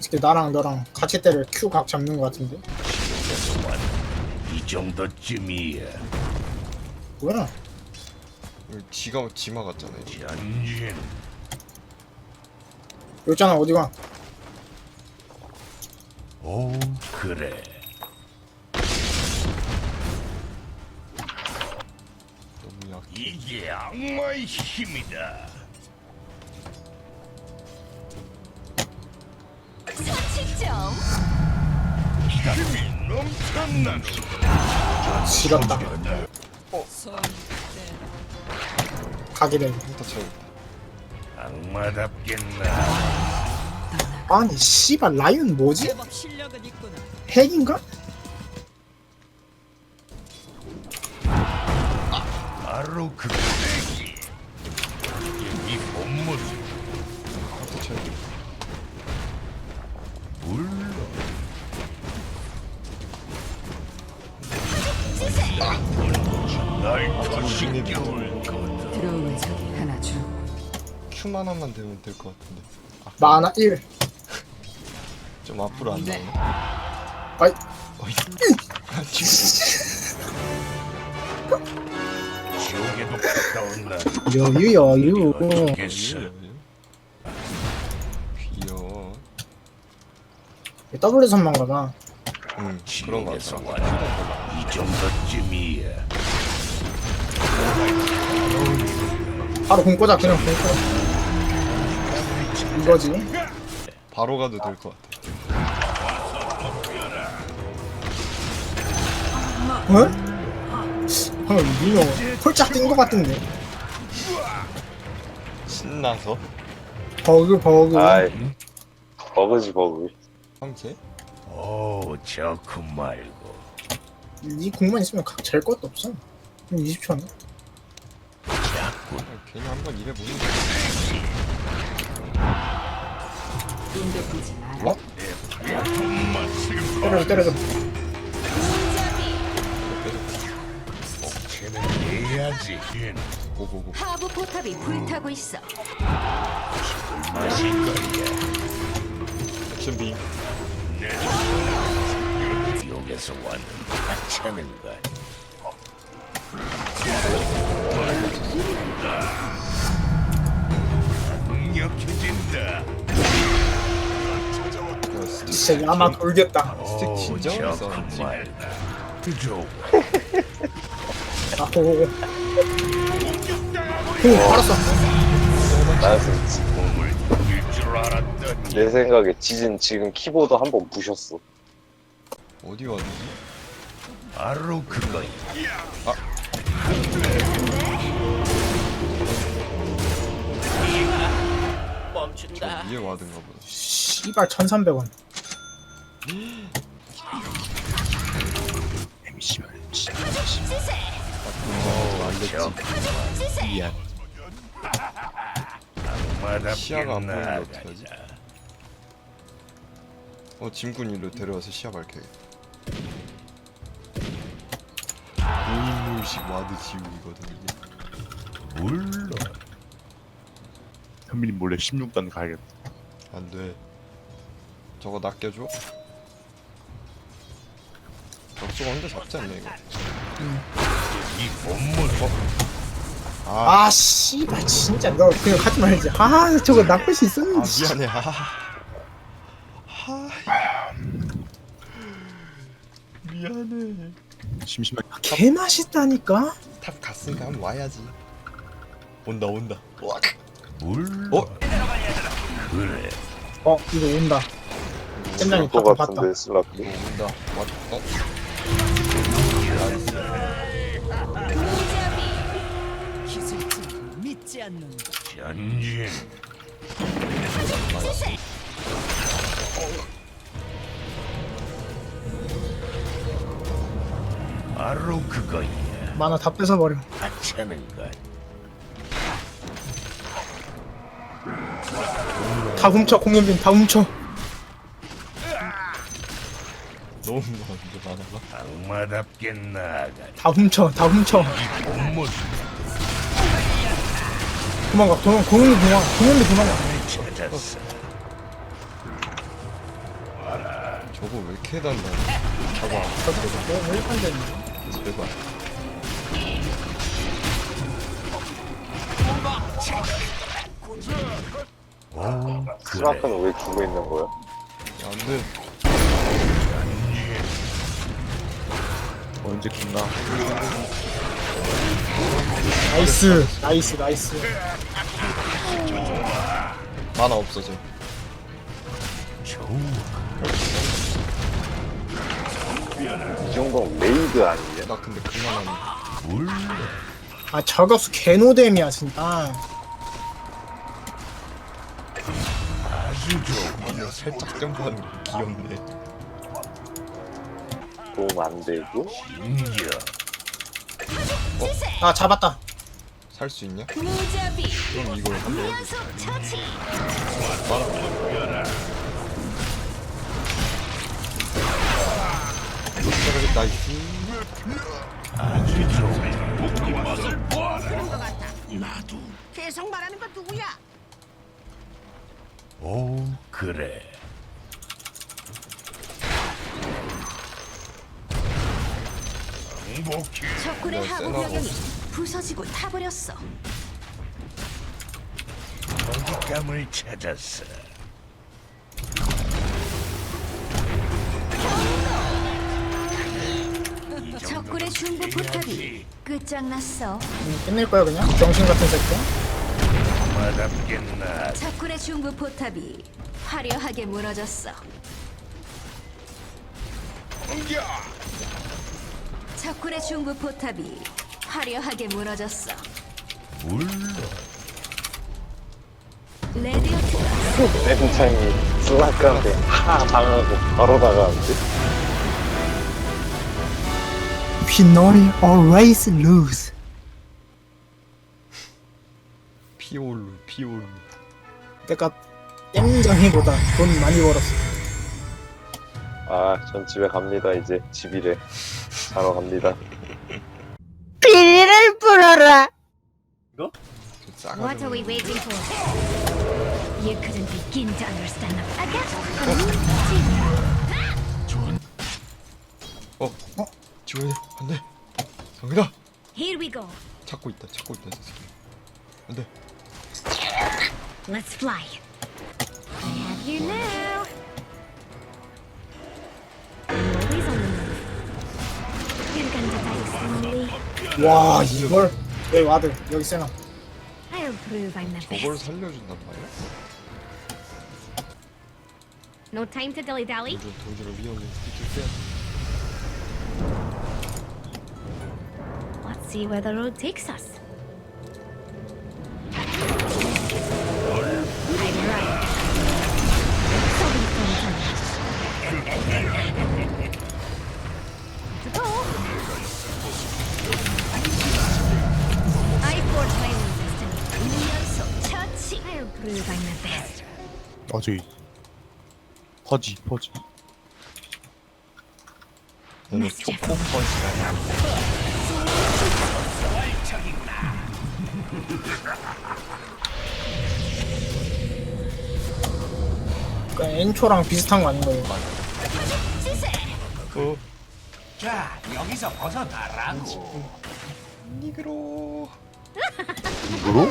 이렇게 나랑 너랑 같이 때려 Q 각 잡는 거 같은데 이 정도쯤이야. 뭐야 이거 지가 지마 같잖아요. 전진. 여기 있잖아 어디가 오 그래. 너무 약. 이게 악마의 힘이다. 힘이 넘쳐나는 지렸다 차이. 악마답겠나. 아니 씨발 라이언 뭐지? 제법 실력은 있구나. 핵인가? 바로 그세 들어오는 적이 하나 줄 Q만 하나만 되면 될 것 같은데. 아, 마나 1좀 앞으로 안 나오네. 아이 어이. 지옥에도 가까운 날. 여유 여유 겠어. 귀여워. W 선만 가봐 응 그런 거 지옥에서 같아. 왔다. 이 정도 바로 공 꽂아 그냥 공 꽂아 이거지 바로 가도 될 것 같아. 어? 방금 민호 홀짝 뛴거 같은데 신나서 버그 버그 아이 버그지 버그 황제? 오, 저크 말고. 이 공만 있으면 각잘 것도 없어 20초네 아, 괜히 한번 일해 보는 거. 눈 덮이지 마라 때려줘 때려줘 쟤는 해야지. 고고고. 하부 포탑이 불타고 있어 마실 거야. 액션 빔. 지옥에서 왔는 하찮은 것. 스틱, 진짜 야마 돌겠다 스틱 진짜 저크 썼는지. 말다. 좋아. 아 고고고 공 알았어 나는 지- 몸을 이길 줄 알았더니 내 생각에 지진 지금 키보드 한 번 부셨어 어디 왔지? 바로 그거야. 저 위에 와든가 보다. 씨발 1300원 지세 악마답게 시야가 안 보이는데 어떡하지? 어 짐꾼이로 데려와서 시야 밝혀야겠다. 5인물씩 와드 지우기거든 이게. 물론 현민이 몰래 16단 가야겠다. 안 돼. 저거 낚여줘? 적수가 혼자 잡지 않냐 이거? 이 본모습 아, 아 씨발 진짜 너 그냥 하지 말지 아 저거 낚을 수아 있었는데 씨. 미안해. 아, 아, 미안해. 심심하게 개 맛있다니까 탑 갔으니까 한번 와야지. 온다 온다. 와. 물론 어? 그래 어 이거 온다 잼장이 또 봤다 봤다 같은데 슬라피 온다. 왔다. 기술자 믿지 않는다. 전진 바로 그거야 만화 다 뺏어버려 하찮은 것 다 훔쳐 공연빈 다 훔쳐. 너무 많은데 많아가. 악마답게 나아가 다 훔쳐 다 훔쳐. 이 본모습 도망가 도망 공연빈 도망가 공연빈 도망가 찾았어 저거 왜 이렇게 단다 저거 저도 뭐 일반적인 거. 제발 오 그래 스라크는 왜 죽어 있는 거야? 야, 안돼 언제 끝나? 나이스 나이스 나이스 만화 없어져 이 정도면 레이드 아니냐? 나 근데 그만 하네 아 저격수 개노잼이야 진짜 야 살짝 점프하는 거 귀엽네. 도움 안 되고? 아 잡았다. 살 수 있냐? 무자비 그럼 이걸 한번 연속 처치. 해보자 나이스 계속 말하는 건 누구야? 오 그래 행복해 적군의 네, 하부 세나고. 병력이 부서지고 타버렸어. 먹잇감을 찾았어 적군의 중부 포탑이 끝장났어. 음, 끝낼 거야 그냥 병신 같은 새끼 마답겠나 적군의 중부 포탑이 화려하게 무너졌어. 적군의 중부 포탑이 화려하게 무너졌어. 물론 레디오트가 쌤창이 스라크한테 하 당하고 바로 나가는데? 피놀이 always lose 피올루 내가 땜장이보다 돈 많이 벌었어 아, 전 집에 갑니다, 이제. 집이래. 자러 갑니다. 비리를 불어라 저 싸가지 What are we 없는 waiting for? You couldn't begin to understand them. I guess. 어? 어? 안돼 정이다 Here we go. 찾고 있다 찾고 있다 저 새끼 안 돼 Let's fly. I have you now. Always on the move. You're going to die slowly. 와 이걸 왜 와드 여기 세나 I'll prove I'm the 저걸 best. 살려준단 말이야? No time to dilly dally. 요즘 도저히 위험해 스티치 빼야 Let's see where the road takes us. 아 저기 퍼지 퍼지 너는 Mischief. 초코 펀치다 그러니까 엔초랑 비슷한 거 아닌가요? 어? 자 여기서 벗어나라고 니그로 이거로?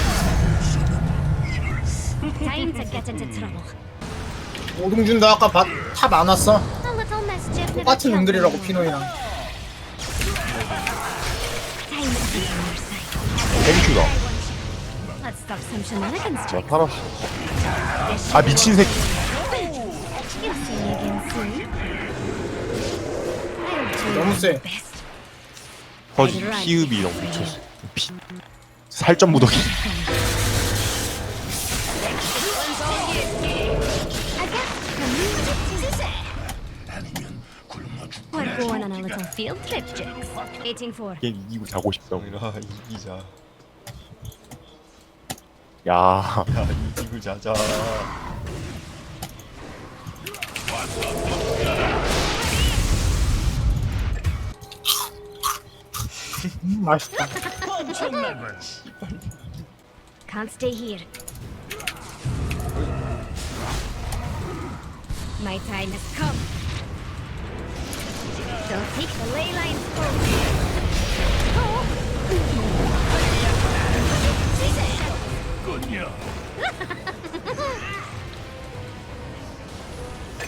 오동준도 아까 탑안 왔어 똑같은 놈들이라고. 피노이랑. 땡큐다 나. 팔았어 아 미친 새끼 너무 세. 퍼지 피읍이 너무 미쳤어 피 살점 무더기 We're going on a little field trip, Jax. Waiting for 게임 이기고 자고 싶다 이기자 야 야 이기고 자자 음, 맛있다 Can't stay here. My time has come. Don't take the ley lines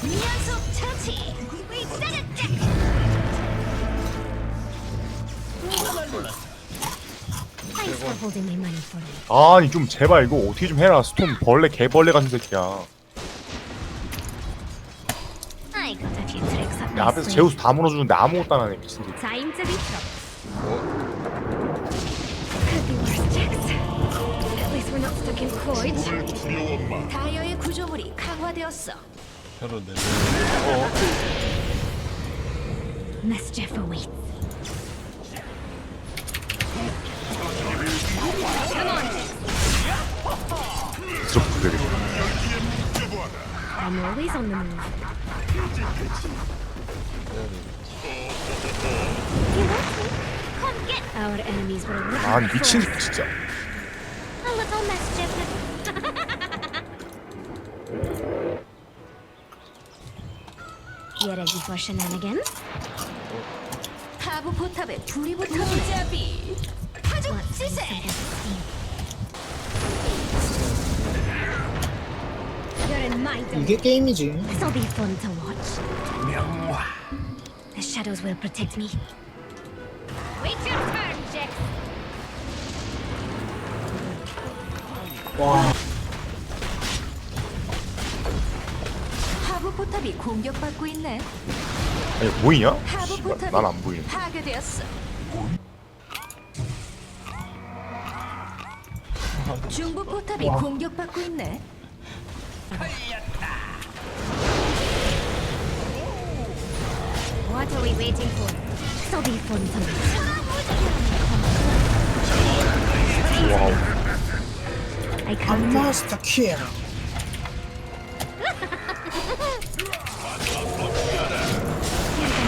녀석 처치! Thanks for holding my money for me. 아니 좀 제발 이거 어떻게 좀 해라 스톰 벌레 개벌레 같은 새끼야 야 앞에서. 제우스 다 무너주는데 아무것도 안 하네 미친 새끼 Time to be trouble. Could be worse, Jax. At least we're not stuck in Coid. 다이어의 구조물이 강화되었어. 혀로 내 Mischief awaits. I'm always on the move. Our enemies were for 미친. 새끼 진짜 A little mischief. You ready for shenanigans? 하부 포탑에 불이 붙어 무자비. 파죽 see 시세. 이게 게임이지 This'll be fun to watch. 명화. The shadows will protect me. Wait your turn, Jax. 와 하부 포탑이 공격받고 있네. 아니 보이냐? 하부 씨발 포탑이 난 안 보이네 파괴되었어. 중부 포탑이 공격받고 있네. What are we waiting for? To watch. 와우 I can't do 마스터 킬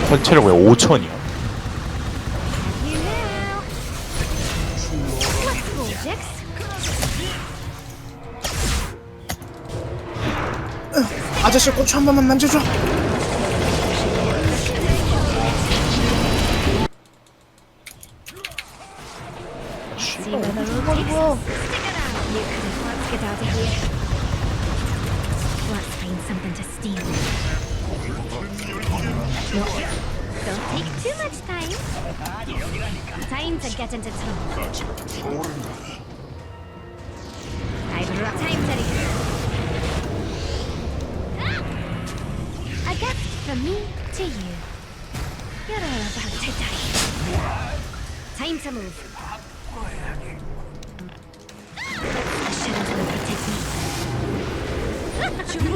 전체력 왜 5천이야? 아저씨 고추 한 번만 만져줘 something to steal. No, don't take too much time. Time to get into trouble. I've got time to Ah! A gift from me to you. You're all about to die. Time to move.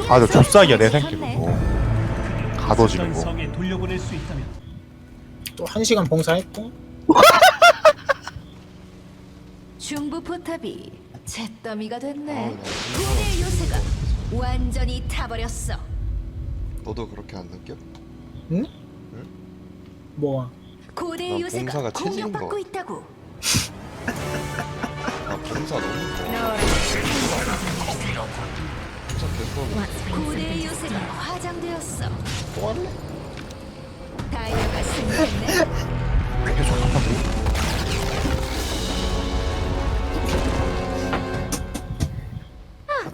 아저 좁싸기야 내 그거 가둬지는 거 성에 돌려보낼 수 있다면 또 한 시간 봉사했고 중부 포탑이 잿더미가 됐네. 아, 나 고대 요새가 완전히 타버렸어. 너도 그렇게 안 느껴? 응? 뭐야 고대 난 요새가 체질인 공격받고 거. 있다고. 아 봉사 너무 좋아 봉사 find 고대 요새가. 화장되었어. 다이아가 승리했네.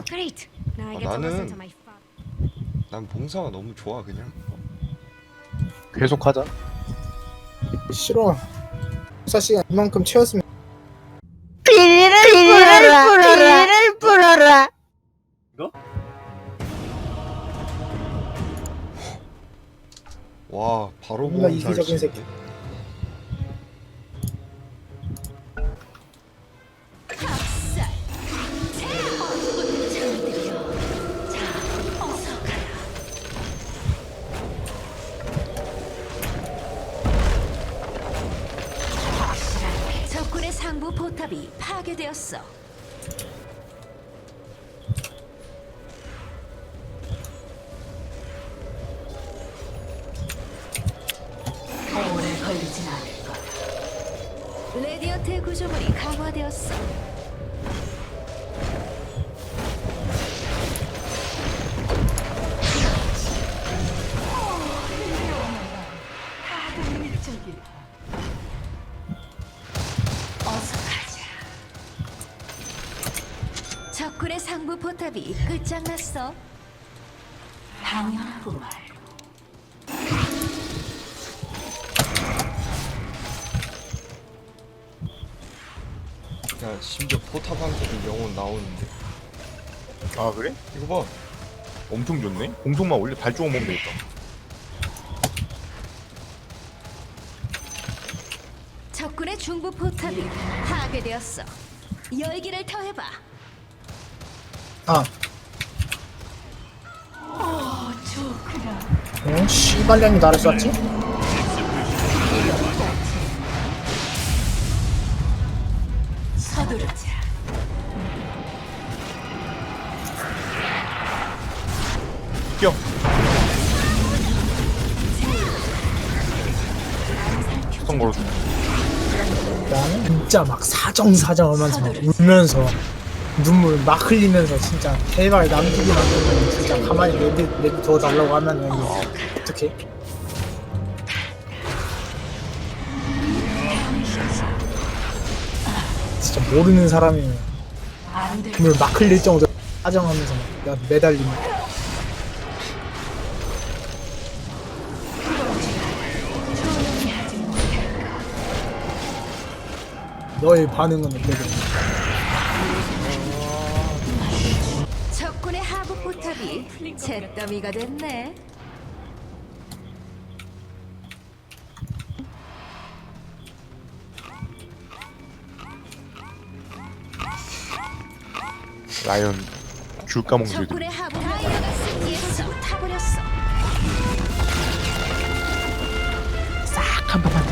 Great. Now I 아, get to listen 나는- my. 난 봉사가 너무 좋아 그냥. 계속하자. 싫어. 수사 시간 이만큼 채웠으면 비리를 불어라 비리를 불어라 와 바로 뭔가 잘 이기적인. 새끼. 레디언트의 구조물이 강화되었어. 적군의 상부 포탑이 끝장났어. 당연하고 말. 심지어 포탑 한 개도 영혼 나오는데. 아 그래? 이거 봐. 엄청 좋네. 공속만 올려 발주먹 먹으면 되겠다. 적군의 중부 포탑이 파괴되었어. 열기를 더해봐. 아. 어, 씨발년이 나를 쐈지? 뛰어. 수성 걸어줘. 나는 진짜 막 사정사정 하면서 막 울면서 눈물 막 흘리면서 진짜 대박에 남기기 만들면 진짜 가만히 내비 내비 둬달라고 하면은 어떻게? 진짜 모르는 사람이 안 돼. 눈물 막 흘릴 정도로 사정하면서 막 매달리면 너의 반응은 어떻게? 적군의 하부 포탑이 잿더미가 됐네. 라이언 줄 까먹는 소리. 적군의 하부 다이아가 승리했어. 타버렸어. 싹한 번만